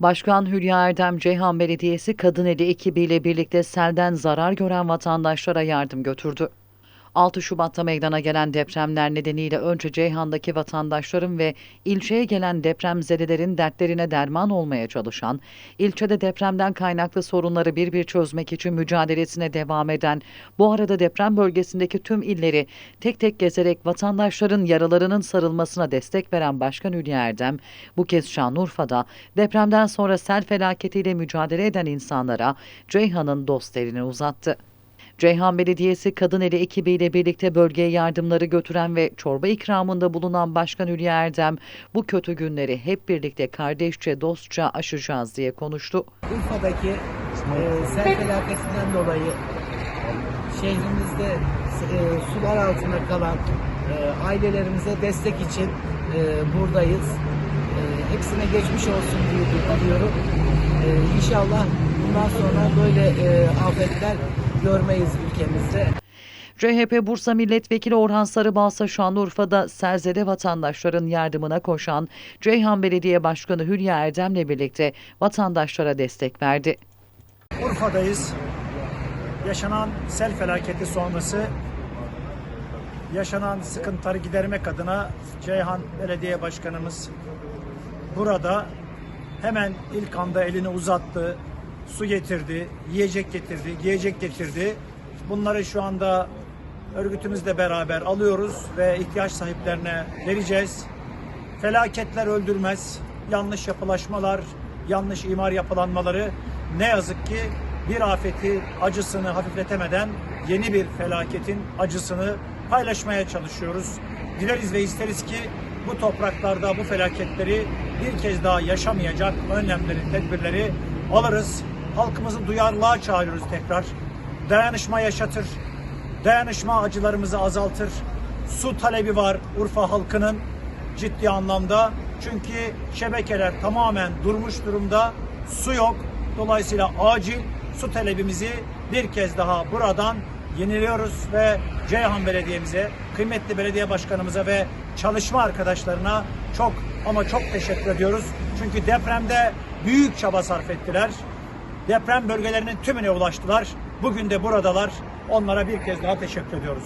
Başkan Hülya Erdem Ceyhan Belediyesi Kadın Eli ekibiyle birlikte selden zarar gören vatandaşlara yardım götürdü. 6 Şubat'ta meydana gelen depremler nedeniyle önce Ceyhan'daki vatandaşların ve ilçeye gelen depremzedelerin dertlerine derman olmaya çalışan, ilçede depremden kaynaklı sorunları bir bir çözmek için mücadelesine devam eden, bu arada deprem bölgesindeki tüm illeri tek tek gezerek vatandaşların yaralarının sarılmasına destek veren Başkan Hülya Erdem, bu kez Şanlıurfa'da depremden sonra sel felaketiyle mücadele eden insanlara Ceyhan'ın dost elini uzattı. Ceyhan Belediyesi Kadın Eli ekibiyle birlikte bölgeye yardımları götüren ve çorba ikramında bulunan Başkan Hülya Erdem, bu kötü günleri hep birlikte kardeşçe, dostça aşacağız diye konuştu. Urfa'daki e, sel felaketinden dolayı şehrimizde e, sular altında kalan e, ailelerimize destek için e, buradayız. Hepsine geçmiş olsun diye diliyorum. E, inşallah bundan sonra böyle e, afetler görmeyiz ülkemizde. CHP Bursa Milletvekili Orhan Sarıbalsa Şanlıurfa'da serzede vatandaşların yardımına koşan Ceyhan Belediye Başkanı Hülya Erdem'le birlikte vatandaşlara destek verdi. Urfa'dayız. Yaşanan sel felaketi sonrası yaşanan sıkıntıları gidermek adına Ceyhan Belediye Başkanımız burada hemen ilk anda elini uzattı. Su getirdi, yiyecek getirdi, giyecek getirdi. Bunları şu anda örgütümüzle beraber alıyoruz ve ihtiyaç sahiplerine vereceğiz. Felaketler öldürmez. Yanlış yapılaşmalar, yanlış imar yapılanmaları ne yazık ki bir afeti acısını hafifletemeden yeni bir felaketin acısını paylaşmaya çalışıyoruz. Dileriz ve isteriz ki bu topraklarda bu felaketleri bir kez daha yaşamayacak önlemleri, tedbirleri alırız. Halkımızı duyarlılığa çağırıyoruz tekrar. Dayanışma yaşatır. Dayanışma acılarımızı azaltır. Su talebi var Urfa halkının ciddi anlamda. Çünkü şebekeler tamamen durmuş durumda. Su yok. Dolayısıyla acil su talebimizi bir kez daha buradan yeniliyoruz ve Ceyhan Belediye'mize, kıymetli belediye başkanımıza ve çalışma arkadaşlarına çok ama çok teşekkür ediyoruz. Çünkü depremde büyük çaba sarf ettiler. Deprem bölgelerinin tümüne ulaştılar. Bugün de buradalar. Onlara bir kez daha teşekkür ediyoruz.